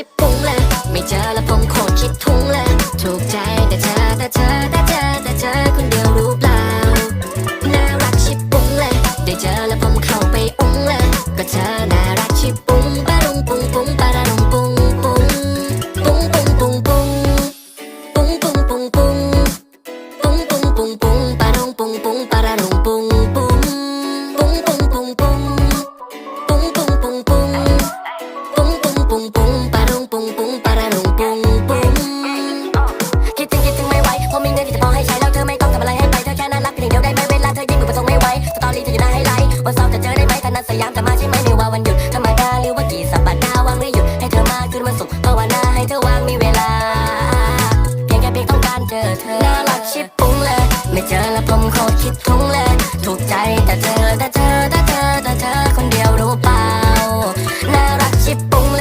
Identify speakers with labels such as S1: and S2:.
S1: ชิบปุ้งเลย ไม่เจอแล้วผมโคตรคิดทุ้งเลย ถูกใจแต่เธอแต่เธอแต่เธอแต่เธอคนเดียวรู้เปล่า น่ารักชิบปุ้งเลย ได้เจอแล้วผมเข้าไปอุ้งเลย ก็เธอน่า ปุ้งปุ้งปารุงปุ้งปุ้งปารุงปุ้งปุ้งคิดถึงคิดถึงไม่ไหวเพราะมีเงินที่จะพอให้ใช้แล้วเธอไม่ต้องทำอะไรให้ไปเธอแค่น่ารักเพียงเดียวได้ไหมเวลาเธอยิ้มกับปรงไม่ไหวสตอรี่เธออยู่หน้ให้ไลค์วันเสาร์จะเจอได้ไหมถ้านัดสยามจะมาใช่ไหมในว่าวันหยุดธรรมดาหรือว่ากี่สัปดาห์ว่างไม่หยุดให้เธอมาคืนวันศุกร์ภาวนาให้เธอวางมีเวลาเพียงแค่เพียงต้งการเจอเธอน่ารักชิบปุ้งเลยไม่เจอแล้วผมโคคิดถึงเลยถูกใจแต่เธอแต่เธอ